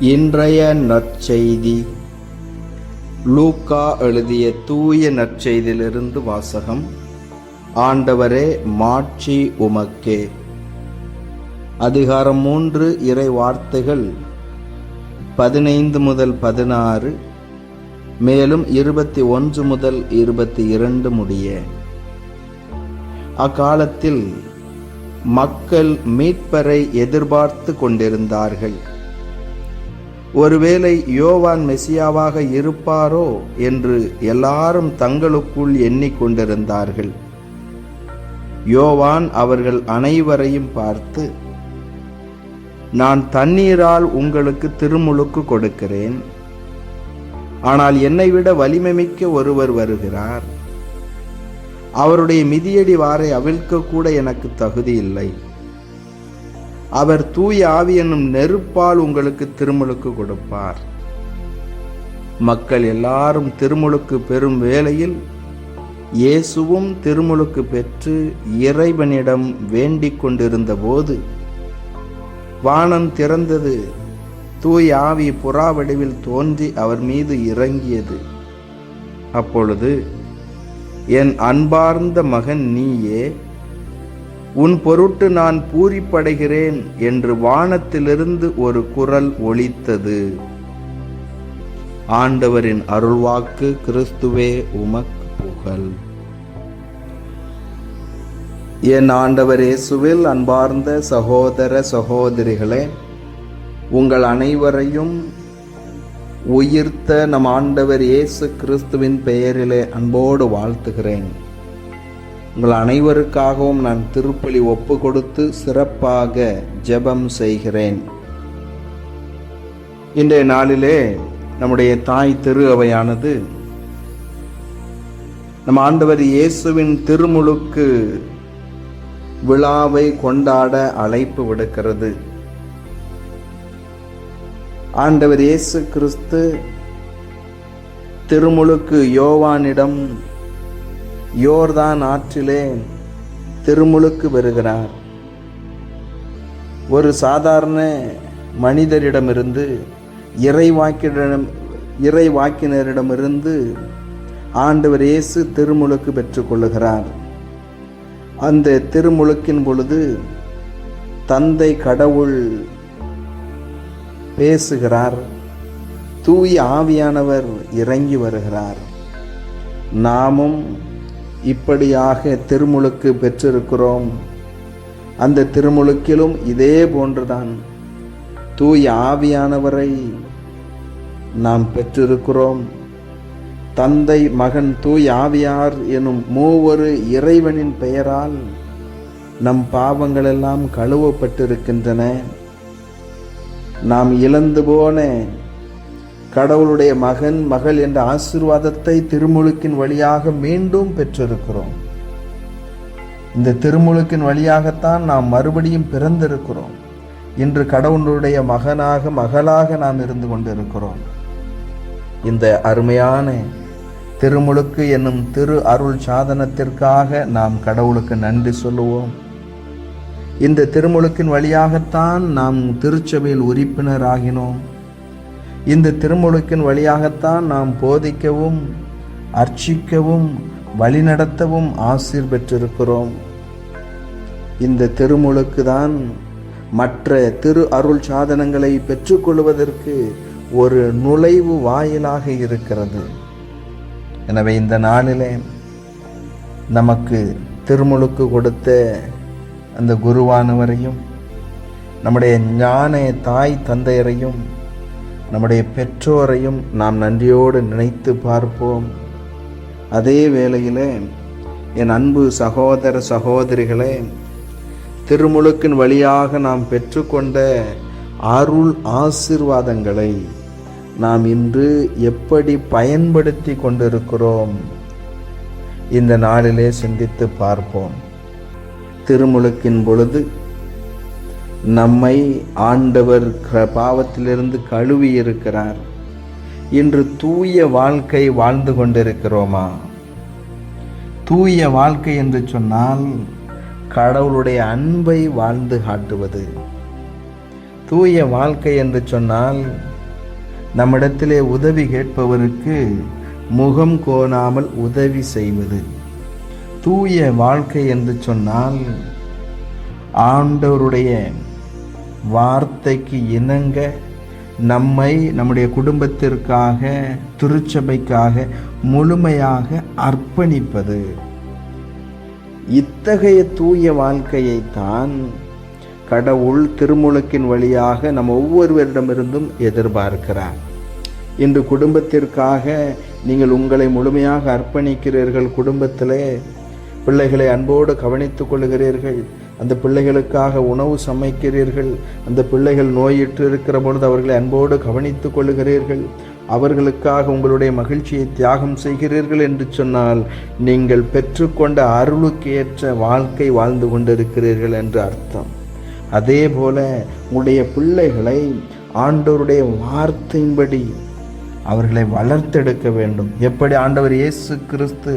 இன்றைய நற்செய்தி. லூக்கா எழுதிய தூய நற்செய்தியிலிருந்து வாசகம். ஆண்டவரே மாட்சி உமக்கே. அதிகாரம் மூன்று இறை வார்த்தைகள் பதினைந்து முதல் பதினாறு மேலும் இருபத்தி ஒன்று முதல் இருபத்தி இரண்டு முடிய. அக்காலத்தில் மக்கள் மீட்பரை எதிர்பார்த்து கொண்டிருந்தார்கள். ஒருவேளை யோவான் மெசியாவாக இருப்பாரோ என்று எல்லாரும் தங்களுக்குள் எண்ணிக்கொண்டிருந்தார்கள். யோவான் அவர்கள் அனைவரையும் பார்த்து நான் தண்ணீரால் உங்களுக்கு திருமுழுக்கு கொடுக்கிறேன். ஆனால் என்னை விட வலிமை மிக்க ஒருவர் வருகிறார். அவருடைய மிதியடி வாரை அவிழ்க்க கூட எனக்கு தகுதி இல்லை. அவர் தூய ஆவி என்னும் நெருப்பால் உங்களுக்கு திருமுழுக்கு கொடுப்பார். மக்கள் எல்லாரும் திருமுழுக்கு பெறும் வேளையில் இயேசுவும் திருமுழுக்கு பெற்று இறைவனிடம் வேண்டிக் கொண்டிருந்த போது வானம் திறந்தது. தூய் ஆவி புறா வடிவில் தோன்றி அவர் மீது இறங்கியது. அப்பொழுது என் அன்பார்ந்த மகன் நீயே உன் பொருட்டு நான் பூரிப்படைகிறேன் என்று வானத்திலிருந்து ஒரு குரல் ஒலித்தது. ஆண்டவரின் அருள்வாக்கு கிறிஸ்துவே உமக் புகழ். என் ஆண்டவர் இயேசுவில் அன்பார்ந்த சகோதர சகோதரிகளே உங்கள் அனைவரையும் உயிர்த்த நம் ஆண்டவர் இயேசு கிறிஸ்துவின் பெயரிலே அன்போடு வாழ்த்துகிறேன். உங்கள் அனைவருக்காகவும் நான் திருப்பலி ஒப்பு கொடுத்து சிறப்பாக ஜெபம் செய்கிறேன். இன்றைய நாளிலே நம்முடைய தாய் திரு அவையானது நம் ஆண்டவர் இயேசுவின் திருமுழுக்கு விழாவை கொண்டாட அழைப்பு விடுக்கிறது. ஆண்டவர் இயேசு கிறிஸ்து திருமுழுக்கு யோவானிடம் யோர்தான் ஆற்றிலே திருமுழுக்கு பெறுகிறார். ஒரு சாதாரண மனிதரிடமிருந்து இறைவாக்கிடம் இறைவாக்கினரிடமிருந்து ஆண்டவர் இயேசு திருமுழுக்கு பெற்றுக்கொள்ளுகிறார். அந்த திருமுழுக்கின் பொழுது தந்தை கடவுள் பேசுகிறார். தூய ஆவியானவர் இறங்கி வருகிறார். நாமும் இப்படியாக திருமுழுக்கு பெற்றிருக்கிறோம். அந்த திருமுழுக்கிலும் இதே போன்றுதான். தூய் ஆவியானவரை நாம் பெற்றிருக்கிறோம். தந்தை மகன் தூய் ஆவியார் எனும் மூவரு இறைவனின் பெயரால் நம் பாவங்களெல்லாம் கழுவப்பட்டிருக்கின்றன. நாம் இழந்து போன கடவுளுடைய மகன் மகள் என்ற ஆசிர்வாதத்தை திருமுழுக்கின் வழியாக மீண்டும் பெற்றிருக்கிறோம். இந்த திருமுழுக்கின் வழியாகத்தான் நாம் மறுபடியும் பிறந்திருக்கிறோம். இன்று கடவுளுடைய மகனாக மகளாக நாம் இருந்து கொண்டிருக்கிறோம். இந்த அருமையான திருமுழுக்கு என்னும் திரு அருள் சாதனத்திற்காக நாம் கடவுளுக்கு நன்றி சொல்லுவோம். இந்த திருமுழுக்கின் வழியாகத்தான் நாம் திருச்சபையில் உறுப்பினராகினோம். இந்த திருமுழுக்கின் வழியாகத்தான் நாம் போதிக்கவும் அர்ச்சிக்கவும் வழிநடத்தவும் ஆசீர் பெற்றிருக்கிறோம். இந்த திருமுழுக்கு தான் மற்ற திரு அருள் சாதனங்களை பெற்றுக்கொள்வதற்கு ஒரு நுழைவு வாயிலாக இருக்கிறது. எனவே இந்த நாளிலே நமக்கு திருமுழுக்கு கொடுத்த அந்த குருவானவரையும் நம்முடைய ஞான தாய் தந்தையரையும் நம்முடைய பெற்றோரையும் நாம் நன்றியோடு நினைத்து பார்ப்போம். அதே வேளையில் என் அன்பு சகோதர சகோதரிகளே திருமுழுக்கின் வழியாக நாம் பெற்றுக்கொண்ட அருள் ஆசிர்வாதங்களை நாம் இன்று எப்படி பயன்படுத்தி கொண்டிருக்கிறோம் இந்த நாளிலே சிந்தித்து பார்ப்போம். திருமுழுக்கின் பொழுது நம்மை ஆண்டவர் பாவத்திலிருந்து கழுவி இருக்கிறார் இன்று தூய வாழ்க்கை வாழ்ந்து கொண்டிருக்கிறோமா? தூய வாழ்க்கை என்று சொன்னால் கடவுளுடைய அன்பை வாழ்ந்து காட்டுவது. தூய வாழ்க்கை என்று சொன்னால் நம்மிடத்திலே உதவி கேட்பவருக்கு முகம் கோணாமல் உதவி செய்வது. தூய வாழ்க்கை என்று சொன்னால் ஆண்டவருடைய வார்த்தைக்கு இணங்க நம்மை நம்முடைய குடும்பத்திற்காக திருச்சபைக்காக முழுமையாக அர்ப்பணிப்பது. இத்தகைய தூய வாழ்க்கையைத்தான் கடவுள் திருமுழுக்கின் வழியாக நம் ஒவ்வொருவரிடமிருந்தும் எதிர்பார்க்கிறார். இன்று குடும்பத்திற்காக நீங்கள் உங்களை முழுமையாக அர்ப்பணிக்கிறீர்கள் குடும்பத்திலே பிள்ளைகளை அன்போடு கவனித்துக் கொள்கிறீர்கள் அந்த பிள்ளைகளுக்காக உணவு சமைக்கிறீர்கள். அந்த பிள்ளைகள் நோயிற்று இருக்கிற பொழுது அவர்களை அன்போடு கவனித்துக் கொள்கிறீர்கள். அவர்களுக்காக உங்களுடைய மகிழ்ச்சியை தியாகம் செய்கிறீர்கள் என்று சொன்னால் நீங்கள் பெற்றுக்கொண்ட அருளுக்கேற்ற வாழ்க்கை வாழ்ந்து கொண்டிருக்கிறீர்கள் என்று அர்த்தம். அதே போல உங்களுடைய பிள்ளைகளை ஆண்டோருடைய வார்த்தையின்படி அவர்களை வளர்த்தெடுக்க வேண்டும். எப்படி ஆண்டவர் இயேசு கிறிஸ்து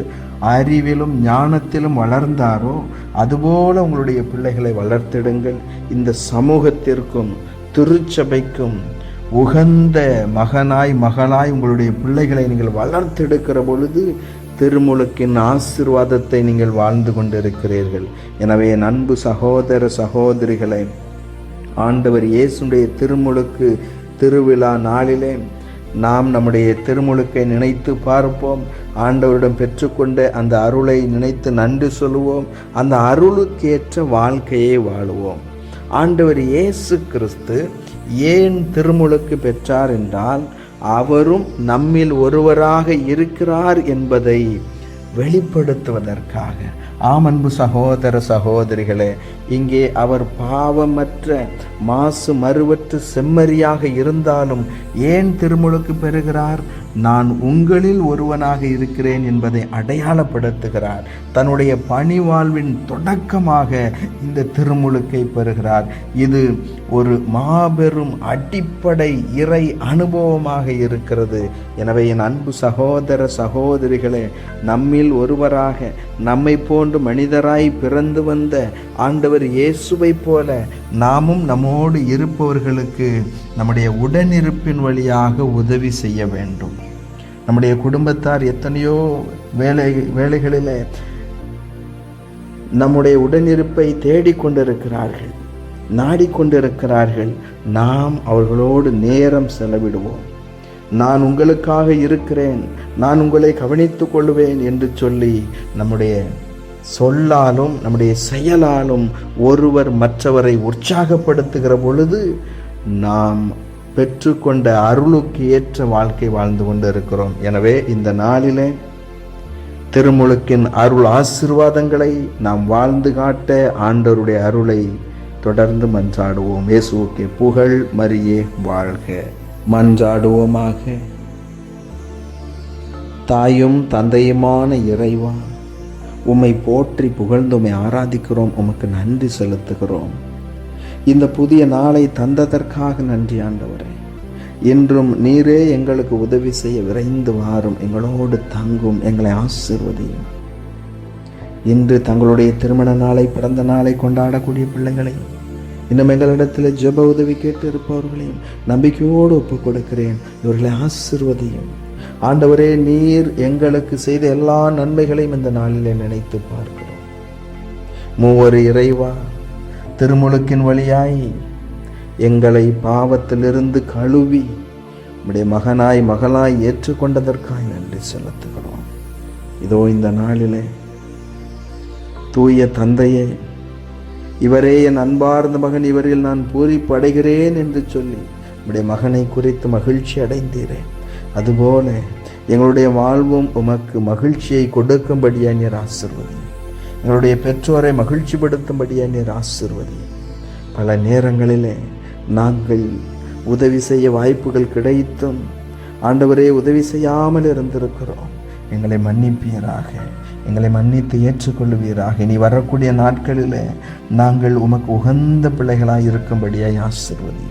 அறிவிலும் ஞானத்திலும் வளர்ந்தாரோ அதுபோல உங்களுடைய பிள்ளைகளை வளர்த்தெடுங்கள். இந்த சமூகத்திற்கும் திருச்சபைக்கும் உகந்த மகனாய் மகளாய் உங்களுடைய பிள்ளைகளை நீங்கள் வளர்த்தெடுக்கிற பொழுது திருமுழுக்கின் ஆசிர்வாதத்தை நீங்கள் வாழ்ந்து கொண்டிருக்கிறீர்கள். எனவே அன்பு சகோதர சகோதரிகளை ஆண்டவர் இயேசுடைய திருமுழுக்கு திருவிழா நாளிலே நாம் நம்முடைய திருமுழுக்கை நினைத்து பார்ப்போம். ஆண்டவரிடம் பெற்றுக்கொண்ட அந்த அருளை நினைத்து நன்றி சொல்லுவோம். அந்த அருளுக்கேற்ற வாழ்க்கையை வாழுவோம். ஆண்டவர் இயேசு கிறிஸ்து ஏன் திருமுழுக்கு பெற்றார் என்றால் அவரும் நம்மில் ஒருவராக இருக்கிறார் என்பதை வெளிப்படுத்துவதற்காக. ஆமன்பு சகோதர சகோதரிகளே இங்கே அவர் பாவமற்ற மாசு மறுவற்று செம்மறியாக இருந்தாலும் ஏன் திருமுழுக்கு பெறுகிறார்? நான் உங்களில் ஒருவனாக இருக்கிறேன் என்பதை அடையாளப்படுத்துகிறார். தன்னுடைய பணி வாழ்வின் தொடக்கமாக இந்த திருமுழுக்கை பெறுகிறார். இது ஒரு மாபெரும் அடிப்படை இறை அனுபவமாக இருக்கிறது. எனவே என் அன்பு சகோதர சகோதரிகளே நம்மில் ஒருவராக நம்மை போன்று மனிதராய் பிறந்து வந்த ஆண்டவர் இயேசுவை போல நாமும் நம்மோடு இருப்பவர்களுக்கு நம்முடைய உடனிருப்பின் வழியாக உதவி செய்ய வேண்டும். நம்முடைய குடும்பத்தார் எத்தனையோ வேலை வேலைகளிலே நம்முடைய உடனிருப்பை தேடிக்கொண்டிருக்கிறார்கள் நாடிக்கொண்டிருக்கிறார்கள். நாம் அவர்களோடு நேரம் செலவிடுவோம். நான் உங்களுக்காக இருக்கிறேன் நான் உங்களை கவனித்துக் கொள்வேன் என்று சொல்லி நம்முடைய சொல்லாலும் நம்முடைய செயலாலும் ஒருவர் மற்றவரை உற்சாகப்படுத்துகிற பொழுது நாம் பெற்றுக்கொண்ட அருளுக்கு ஏற்ற வாழ்க்கை வாழ்ந்து கொண்டு இருக்கிறோம் எனவே இந்த நாளிலே திருமுழுக்கின் அருள் ஆசிர்வாதங்களை நாம் வாழ்ந்து காட்ட ஆண்டவருடைய அருளை தொடர்ந்து மன்றாடுவோம். இயேசுவுக்கு புகழ் மரியே வாழ்க. மன்றாடுவோமாக. தாயும் தந்தையுமான இறைவா உம்மை போற்றி புகழ்ந்து உம்மை ஆராதிக்கிறோம். உமக்கு நன்றி செலுத்துகிறோம். இந்த புதிய நாளை தந்ததற்காக நன்றி ஆண்டவரே. இன்றும் நீரே எங்களுக்கு உதவி செய்ய விரைந்து வாரும். எங்களோடு தங்கும் எங்களை ஆசிர்வதையும். இன்று தங்களுடைய திருமண நாளை பிறந்த நாளை கொண்டாடக்கூடிய பிள்ளைகளையும் இன்னும் எங்களிடத்தில் ஜெப உதவி கேட்டு இருப்பவர்களையும் நம்பிக்கையோடு ஒப்புக் கொடுக்கிறேன் இவர்களை ஆசிர்வதையும். ஆண்டவரே நீர் எங்களுக்கு செய்த எல்லா நன்மைகளையும் இந்த நாளிலே நினைத்து பார்க்கிறோம். மூவர் இறைவா திருமுழுக்கின் வழியாய் எங்களை பாவத்திலிருந்து கழுவி உடைய மகனாய் மகளாய் ஏற்றுக்கொண்டதற்காய் நன்றி செலுத்துகிறோம். இதோ இந்த நாளிலே தூய தந்தையே இவரே என் அன்பார்ந்த மகன் இவரில் நான் பூரிப்படைகிறேன் என்று சொல்லி உடைய மகனை குறித்து மகிழ்ச்சி அடைந்தீரேன் அதுபோல எங்களுடைய வாழ்வும் உமக்கு மகிழ்ச்சியை கொடுக்கும்படியா நீர் ஆசிர்வதி எங்களுடைய பெற்றோரை மகிழ்ச்சிப்படுத்தும்படியே நீர் ஆசிர்வதி பல நேரங்களிலே நாங்கள் உதவி செய்ய வாய்ப்புகள் கிடைத்தும் ஆண்டவரே உதவி செய்யாமல் இருந்திருக்கிறோம். எங்களை மன்னிப்பீராக. எங்களை மன்னித்து ஏற்றுக்கொள்வீராக. இனி வரக்கூடிய நாட்களில் நாங்கள் உமக்கு உகந்த பிள்ளைகளாக இருக்கும்படியாய் ஆசிர்வதி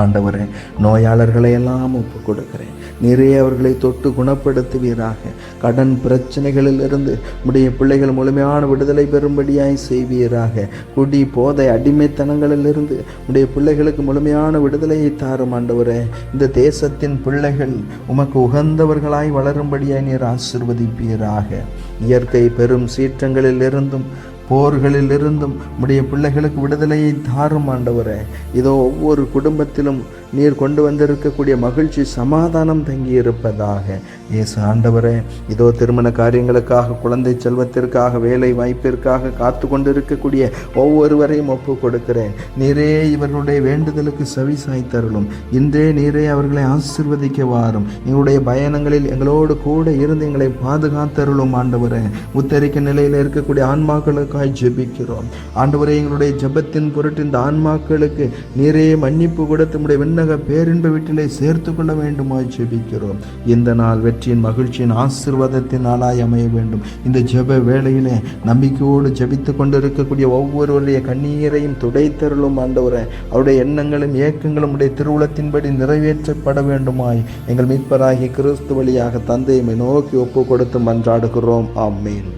ஆண்டவரே நோயாளர்களை எல்லாம் ஒப்பு கொடுக்கிறேன் நிறைய அவர்களை தொட்டு குணப்படுத்துவீராக. கடன் பிரச்சனைகளிலிருந்து உடைய பிள்ளைகள் முழுமையான விடுதலை பெறும்படியாய் செய்வீராக. குடி போதை அடிமைத்தனங்களிலிருந்து உடைய பிள்ளைகளுக்கு முழுமையான விடுதலையை தாரும் ஆண்டவரே. இந்த தேசத்தின் பிள்ளைகள் உமக்கு உகந்தவர்களாய் வளரும்படியாய் நீர் ஆசிர்வதிப்பீராக. இயற்கை பெரும் சீற்றங்களிலிருந்தும் போர்களிலிருந்தும் உடைய பிள்ளைகளுக்கு விடுதலையை தாரும் ஆண்டவரே. இதோ ஒவ்வொரு குடும்பத்திலும் நீர் கொண்டு வந்திருக்கக்கூடிய மகிழ்ச்சி சமாதானம் தங்கியிருப்பதாக இயேசு ஆண்டவரே. இதோ திருமண காரியங்களுக்காக குழந்தை செல்வத்திற்காக வேலை வாய்ப்பிற்காக காத்து கொண்டிருக்கக்கூடிய ஒவ்வொருவரையும் ஒப்பு கொடுக்கிறேன் நீரே இவர்களுடைய வேண்டுதலுக்கு செவி சாய்த்தருளும் இன்றே நீரே அவர்களை ஆசிர்வதிக்க வாரும். எங்களுடைய பயணங்களில் எங்களோடு கூட இருந்து எங்களை பாதுகாத்தருளும் ஆண்டவரே. உத்தரிக்க நிலையில் இருக்கக்கூடிய ஆன்மாக்களுக்காய் ஜெபிக்கிறோம். ஆண்டவரே எங்களுடைய ஜெபத்தின் பொருட்டு இந்த ஆன்மாக்களுக்கு நிறைய மன்னிப்பு கொடுத்து உடைய விண்ணக பேரின்ப வீட்டிலே சேர்த்து கொள்ள வேண்டுமாய் ஜெபிக்கிறோம். இந்த நாள் வெற்றியின் மகிழ்ச்சியின் ஆசிர்வாதத்தின் நாளாய் அமைய வேண்டும். இந்த ஜெப வேளையிலே நம்பிக்கையோடு ஜெபித்து கொண்டிருக்கக்கூடிய ஒவ்வொருவருடைய கண்ணீரையும் துடைத்தருளும் ஆண்டவரே. அவருடைய எண்ணங்களும் ஏக்கங்களும் உடைய திருவுளத்தின்படி நிறைவேற்றப்பட வேண்டுமாய். எங்கள் மீட்பராகிய கிறிஸ்து வழியாக தந்தையை நோக்கி ஒப்பு கொடுத்து மன்றாடுகிறோம். ஆமேன்.